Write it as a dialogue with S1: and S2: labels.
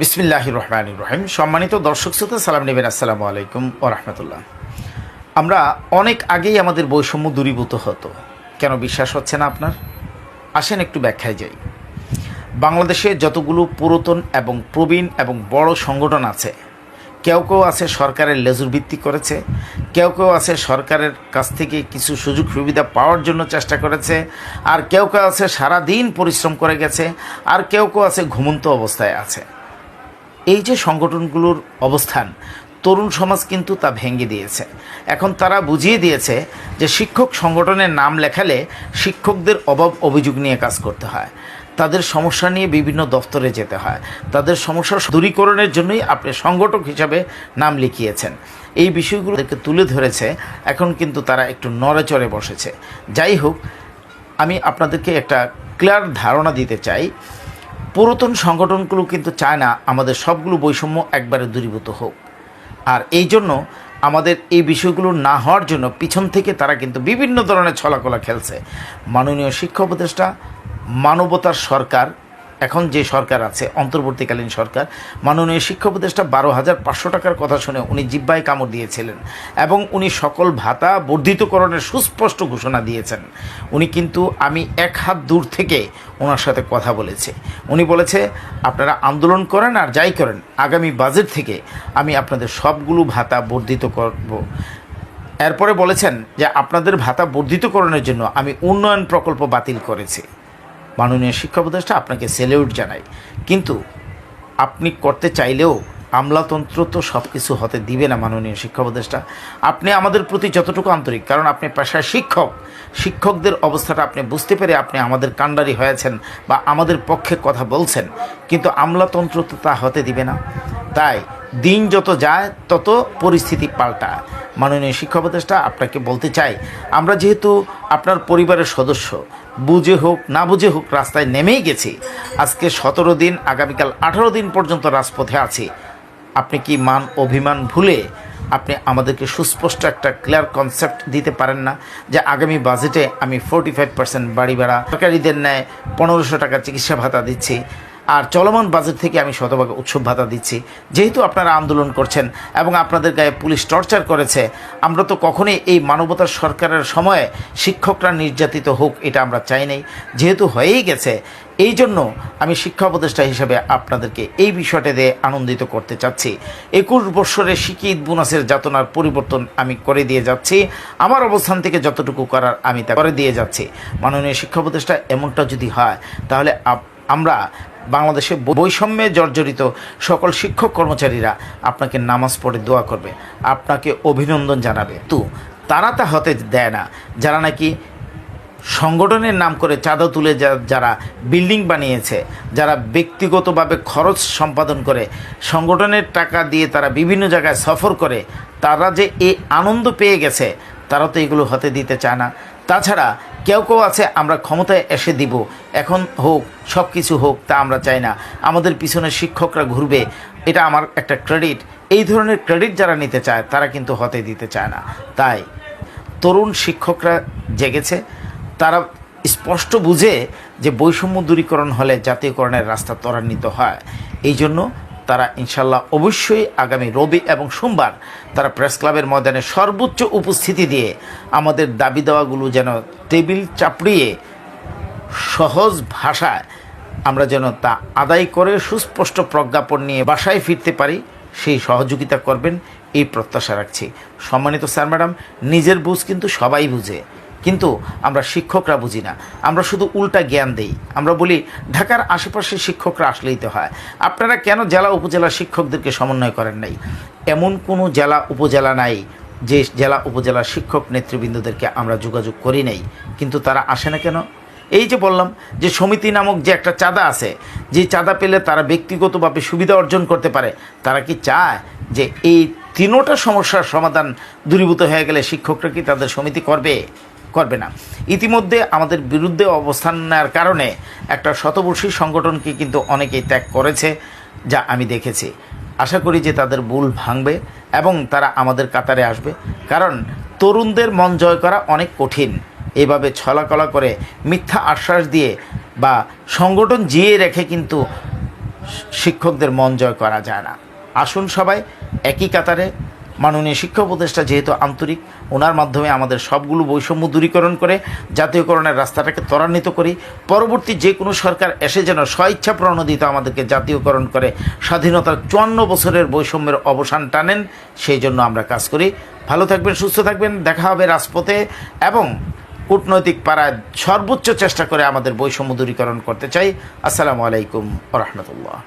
S1: বিসমিল্লাহ রহমান রহিম। সম্মানিত দর্শক শ্রোতা, সালাম নেবেন। আসসালামু আলাইকুম ও রহমতুল্লাহ। আমরা অনেক আগেই আমাদের বৈষম্য দূরীভূত হতো। কেন বিশ্বাস হচ্ছে না আপনার? আসেন একটু ব্যাখ্যায় যাই। বাংলাদেশে যতগুলো পুরাতন এবং প্রবীণ এবং বড় সংগঠন আছে, কেউ কেউ আছে সরকারের লেজুর ভিত্তি করেছে, কেউ কেউ আছে সরকারের কাছ থেকে কিছু সুযোগ সুবিধা পাওয়ার জন্য চেষ্টা করেছে, আর কেউ কেউ আছে সারা দিন পরিশ্রম করে গেছে, আর কেউ কেউ আছে ঘুমন্ত অবস্থায় আছে। এই যে সংগঠনগুলোর অবস্থান, তরুণ সমাজ কিন্তু তা ভেঙে দিয়েছে। এখন তারা বুঝিয়ে দিয়েছে যে শিক্ষক সংগঠনের নাম লেখালে শিক্ষকদের অভাব অভিযোগ নিয়ে কাজ করতে হয়। তাদের সমস্যা নিয়ে বিভিন্ন দফতরে যেতে হয়। তাদের সমস্যা দূরীকরণের জন্যই আপনি সংগঠক হিসাবে নাম লিখিয়েছেন। এই বিষয়গুলোকে তুলে ধরেছে। এখন কিন্তু তারা একটু নড়েচড়ে বসেছে। যাই হোক, আমি আপনাদেরকে একটা ক্লিয়ার ধারণা দিতে চাই। পুরাতন সংগঠনগুলো কিন্তু চায় না আমাদের সবগুলো বৈষম্য একবারে দূরীভূত হোক। আর এই জন্য আমাদের এই বিষয়গুলো না হওয়ার জন্য পিছন থেকে তারা কিন্তু বিভিন্ন ধরনের ছলাকলা খেলছে। মাননীয় শিক্ষা উপদেষ্টা, মানবতার সরকার এখন যে সরকার আছে, অন্তর্বর্তীকালীন সরকার, মাননীয় শিক্ষা উপদেষ্টা বারো হাজার পাঁচশো টাকার কথা শুনে উনি জিব্বায় কামড় দিয়েছিলেন এবং উনি সকল ভাতা বর্ধিতকরণের সুস্পষ্ট ঘোষণা দিয়েছেন। উনি কিন্তু আমি এক হাত দূর থেকে ওনার সাথে কথা বলেছি। উনি বলেছে, আপনারা আন্দোলন করেন আর যাই করেন, আগামী বাজেট থেকে আমি আপনাদের সবগুলো ভাতা বর্ধিত করব। এরপরে বলেছেন যে, আপনাদের ভাতা বর্ধিতকরণের জন্য আমি উন্নয়ন প্রকল্প বাতিল করেছি। মাননীয় শিক্ষা উপদেষ্টা আপনাকে সেলিউট জানাই। কিন্তু আপনি করতে চাইলেও আমলাতন্ত্র তো সব কিছু হতে দিবে না মাননীয় শিক্ষা উপদেষ্টা। আপনি আমাদের প্রতি যতটুকু আন্তরিক, কারণ আপনি পেশায় শিক্ষক, শিক্ষকদের অবস্থাটা আপনি বুঝতে পেরে আপনি আমাদের কাণ্ডারি হয়েছেন বা আমাদের পক্ষে কথা বলছেন। কিন্তু আমলাতন্ত্র তো তা হতে দিবে না। তাই দিন যত যায়, তত পরিস্থিতি পাল্টায়। মাননীয় শিক্ষা উপদেষ্টা, আপনাকে বলতে চাই, আমরা যেহেতু আপনার পরিবারের সদস্য, বুঝে হোক, না বুঝে হোক, রাস্তায় নেমেই গেছি। আজকে সতেরো দিন, আগামীকাল আঠারো দিন পর্যন্ত রাজপথে আছি। আপনি কি মান, অভিমান ভুলে আপনি আমাদেরকে সুস্পষ্ট একটা ক্লিয়ার কনসেপ্ট দিতে পারেন না? যে আগামী বাজেটে আমি ফোরটি ফাইভ পার্সেন্ট বাড়ি ভাড়া, সরকারিদের ন্যায় পনেরোশো টাকা চিকিৎসা ভাতা দিচ্ছি। আর চলমান বাজেট থেকে আমি শতভাগ উৎসব ভাতা দিচ্ছি। যেহেতু আপনারা আন্দোলন করছেন এবং আপনাদের গায়ে পুলিশ টর্চার করেছে, আমরা তো কখনোই এই মানবতার সরকারের সময়ে শিক্ষকরা নির্যাতিত হোক, এটা আমরা চাই নাই। যেহেতু হয়েই গেছে, এই জন্য আমি শিক্ষা উপদেষ্টা হিসেবে আপনাদেরকে এই বিষয়টা দিয়ে আনন্দিত করতে চাচ্ছি। একুশ বৎসরে শিক্ষিত বোনাসের যাতনার পরিবর্তন আমি করে দিয়ে যাচ্ছি। আমার অবস্থান থেকে যতটুকু করার আমি তা করে দিয়ে যাচ্ছি। মাননীয় শিক্ষা উপদেষ্টা, এমনটা যদি হয়, তাহলে আমরা বাংলাদেশে বৈষম্যে জর্জরিত সকল শিক্ষক কর্মচারীরা আপনাকে নামাজ পড়ে দোয়া করবে, আপনাকে অভিনন্দন জানাবে। তো, তারা তা হতে দেয় না। যারা নাকি সংগঠনের নাম করে চাঁদা তুলে যারা বিল্ডিং বানিয়েছে, যারা ব্যক্তিগতভাবে খরচ সম্পাদন করে, সংগঠনের টাকা দিয়ে তারা বিভিন্ন জায়গায় সফর করে, তারা যে এই আনন্দ পেয়ে গেছে, তারা তো এগুলো হতে দিতে চায় না। তাছাড়া কেউ কেউ আছে, আমরা ক্ষমতায় এসে দিব। এখন হোক সব কিছু হোক, তা আমরা চাই না। আমাদের পিছনে শিক্ষকরা ঘুরবে, এটা আমার একটা ক্রেডিট এই ধরনের ক্রেডিট যারা নিতে চায়, তারা কিন্তু হতে দিতে চায় না। তাই তরুণ শিক্ষকরা জেগেছে, তারা স্পষ্ট বুঝে যে বৈষম্য দূরীকরণ হলে জাতীয়করণের রাস্তা ত্বরান্বিত হয়। এই জন্য তারা ইনশাল্লাহ অবশ্যই আগামী রবি এবং সোমবার তারা প্রেস ক্লাবের ময়দানে সর্বোচ্চ উপস্থিতি দিয়ে আমাদের দাবি দেওয়াগুলো যেন টেবিল চাপড়িয়ে সহজ ভাষায় আমরা যেন তা আদায় করে সুস্পষ্ট প্রজ্ঞাপন নিয়ে বাসায় ফিরতে পারি, সেই সহযোগিতা করবেন, এই প্রত্যাশা রাখছি। সম্মানিত স্যার, ম্যাডাম, নিজের বুঝ কিন্তু সবাই বুঝে। কিন্তু আমরা শিক্ষকরা বুঝি না। আমরা শুধু উল্টা জ্ঞান দেই। আমরা বলি, ঢাকার আশেপাশে শিক্ষকরা আসলেই তো হয়। আপনারা কেন জেলা উপজেলা শিক্ষকদেরকে সমন্বয় করেন নাই? এমন কোনো জেলা উপজেলা নাই, যে জেলা উপজেলা শিক্ষক নেতৃবৃন্দদেরকে আমরা যোগাযোগ করি নাই। কিন্তু তারা আসে না কেন? এই যে বললাম যে সমিতি নামক যে একটা চাঁদা আছে, যে চাঁদা পেলে তারা ব্যক্তিগতভাবে সুবিধা অর্জন করতে পারে, তারা কি চায় যে এই তিনোটা সমস্যার সমাধান দূরীভূত হয়ে গেলে শিক্ষকরা কি তাদের সমিতি করবে? করবে না। ইতিমধ্যে আমাদের বিরুদ্ধে অবস্থান নেওয়ার কারণে একটা শতবর্ষী সংগঠনকে কিন্তু অনেকেই ত্যাগ করেছে, যা আমি দেখেছি। আশা করি যে তাদের ভুল ভাঙবে এবং তারা আমাদের কাতারে আসবে। কারণ তরুণদের মন জয় করা অনেক কঠিন। এভাবে ছলাকলা করে মিথ্যা আশ্বাস দিয়ে বা সংগঠন জিয়ে রেখে কিন্তু শিক্ষকদের মন জয় করা যায় না। আসুন সবাই একই কাতারে মাননীয় শিক্ষা উপদেষ্টা যেহেতু আন্তরিক, ওনার মাধ্যমে আমাদের সবগুলো বৈষম্য দূরীকরণ করে জাতীয়করণের রাস্তাটাকে ত্বরান্বিত করি। পরবর্তী যে কোনো সরকার এসে যেন স্বইচ্ছা প্রণোদিত আমাদেরকে জাতীয়করণ করে, স্বাধীনতার চুয়ান্ন বছরের বৈষম্যের অবসান টানেন, সেই জন্য আমরা কাজ করি। ভালো থাকবেন, সুস্থ থাকবেন, দেখা হবে রাজপথে এবং কূটনৈতিক পাড়ায় সর্বোচ্চ চেষ্টা করে আমাদের বৈষম্য দূরীকরণ করতে চাই। আসসালামু আলাইকুম রহমতুল্লাহ।